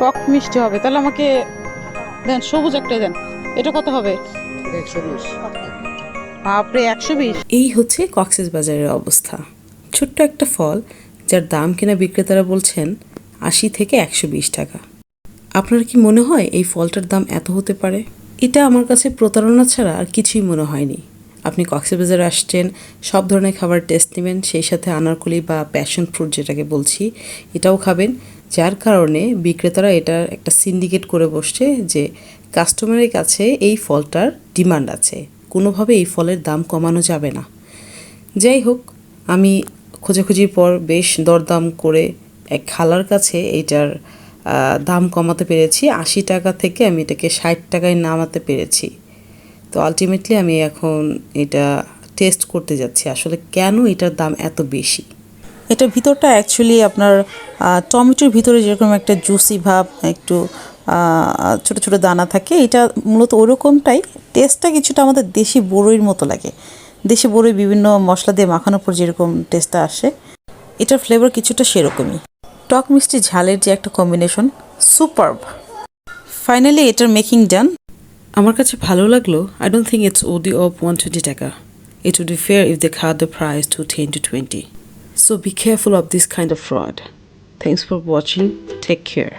টক মিষ্টি হবে। তাহলে আমাকে দেন সবুজ একটা দেন। এটা কত হবে? একশো বিশ। বাপরে একশো বিশ। এই হচ্ছে কক্সেস বাজারের অবস্থা। ছোট্ট একটা ফল যার দাম কিনা বিক্রেতারা বলছেন আশি থেকে একশো বিশ টাকা। আপনার কি মনে হয় এই ফলটার দাম এত হতে পারে? এটা আমার কাছে প্রতারণা ছাড়া আর কিছুই মনে হয়নি। আপনি কক্সবাজারে আসছেন সব ধরনের খাবার টেস্ট নেবেন সেই সাথে আনারকলি বা প্যাশন ফ্রুট যেটাকে বলছি এটাও খাবেন। যার কারণে বিক্রেতারা এটার একটা সিন্ডিকেট করে বসছে যে কাস্টমারের কাছে এই ফলটার ডিমান্ড আছে। কোনোভাবে এই ফলের দাম কমানো যাবে না। যাই হোক, আমি খোঁজাখুঁজির পর বেশ দরদাম করে এক খালার কাছে এইটার দাম কমাতে পেরেছি। আশি টাকা থেকে আমি এটাকে ষাট টাকায় নামাতে পেরেছি। তো আলটিমেটলি আমি এখন এটা টেস্ট করতে যাচ্ছি। আসলে কেন এটার দাম এত বেশি? এটা ভিতরটা অ্যাকচুয়ালি আপনার টমেটোর ভিতরে যেরকম একটা জুসি ভাব, একটু ছোট ছোট দানা থাকে, এটা মূলত ওরকমটাই। টেস্টটা কিছুটা আমাদের দেশি বড়ির মতো লাগে। দেশি বড়ই বিভিন্ন মশলা দিয়ে মাখানোর পর যেরকম টেস্টটা আসে, এটার ফ্লেভার কিছুটা সেরকমই। টক মিষ্টি ঝালের যে একটা কম্বিনেশন সুপার ফাইনালি এটার মেকিং ডান আমার কাছে ভালো লাগল I don't think it's worth of one twenty taka. It would be fair if they খা the price to 10 to twenty So be careful of this kind of fraud. Thanks for watching. Take care.